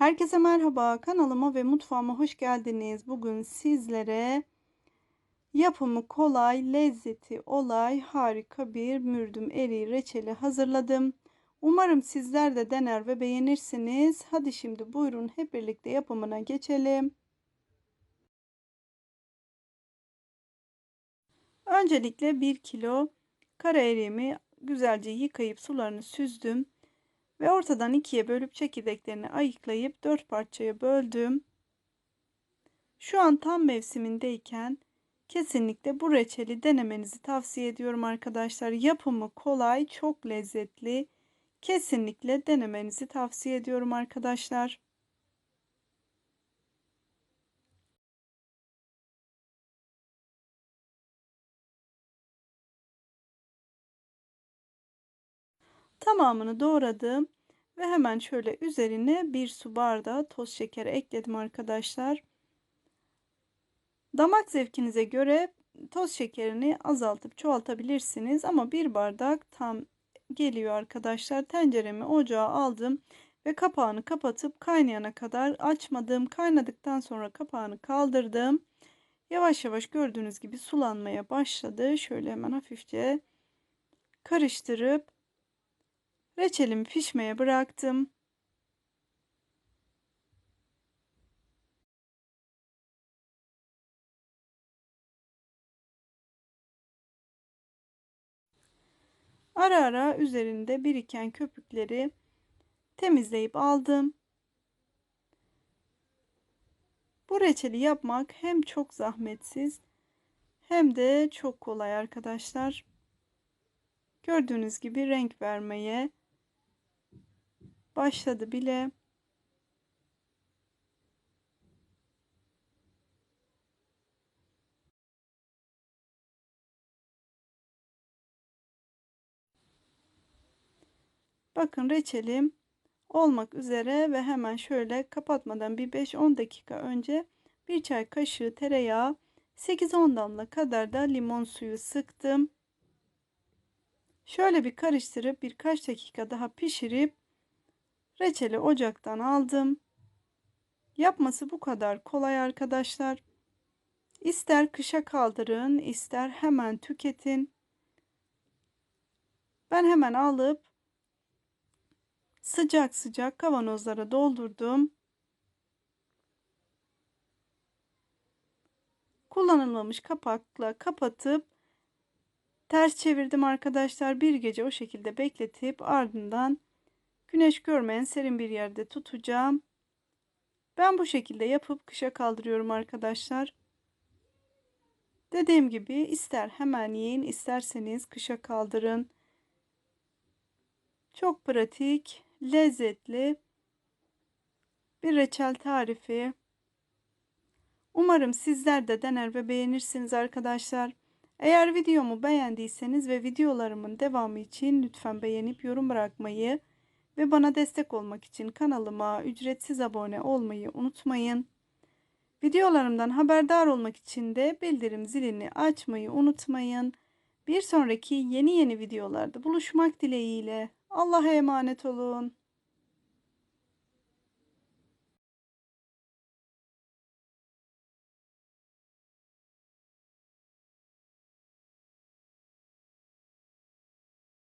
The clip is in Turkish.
Herkese merhaba. Kanalıma ve mutfağıma hoş geldiniz. Bugün sizlere yapımı kolay, lezzeti olay, harika bir mürdüm eriği reçeli hazırladım. Umarım sizler de dener ve beğenirsiniz. Hadi şimdi buyurun hep birlikte yapımına geçelim. Öncelikle 1 kilo kara eriğimi güzelce yıkayıp sularını süzdüm. Ve ortadan ikiye bölüp çekirdeklerini ayıklayıp dört parçaya böldüm. Şu an tam mevsimindeyken kesinlikle bu reçeli denemenizi tavsiye ediyorum arkadaşlar. Yapımı kolay, çok lezzetli. Kesinlikle denemenizi tavsiye ediyorum arkadaşlar. Tamamını doğradım ve hemen şöyle üzerine bir su bardağı toz şekeri ekledim arkadaşlar. Damak zevkinize göre toz şekerini azaltıp çoğaltabilirsiniz ama bir bardak tam geliyor arkadaşlar. Tenceremi ocağa aldım ve kapağını kapatıp kaynayana kadar açmadım. Kaynadıktan sonra kapağını kaldırdım. Yavaş yavaş gördüğünüz gibi sulanmaya başladı. Şöyle hemen hafifçe karıştırıp Reçelimi pişmeye bıraktım. Ara ara üzerinde biriken köpükleri temizleyip aldım. Bu reçeli yapmak hem çok zahmetsiz hem de çok kolay arkadaşlar. Gördüğünüz gibi renk vermeye başladı bile. Bakın reçelim olmak üzere ve hemen şöyle kapatmadan bir 5-10 dakika önce bir çay kaşığı tereyağı 8-10 damla kadar da limon suyu sıktım. Şöyle bir karıştırıp birkaç dakika daha pişirip Reçeli ocaktan aldım. Yapması bu kadar kolay arkadaşlar. İster kışa kaldırın, ister hemen tüketin. Ben hemen alıp sıcak sıcak kavanozlara doldurdum. Kullanılmamış kapakla kapatıp ters çevirdim arkadaşlar. Bir gece o şekilde bekletip ardından Güneş görmeyen serin bir yerde tutacağım. Ben bu şekilde yapıp kışa kaldırıyorum arkadaşlar. Dediğim gibi ister hemen yiyin isterseniz kışa kaldırın. Çok pratik, lezzetli bir reçel tarifi. Umarım sizler de dener ve beğenirsiniz arkadaşlar. Eğer videomu beğendiyseniz ve videolarımın devamı için lütfen beğenip yorum bırakmayı ve bana destek olmak için kanalıma ücretsiz abone olmayı unutmayın. Videolarımdan haberdar olmak için de bildirim zilini açmayı unutmayın. Bir sonraki yeni yeni videolarda buluşmak dileğiyle Allah'a emanet olun.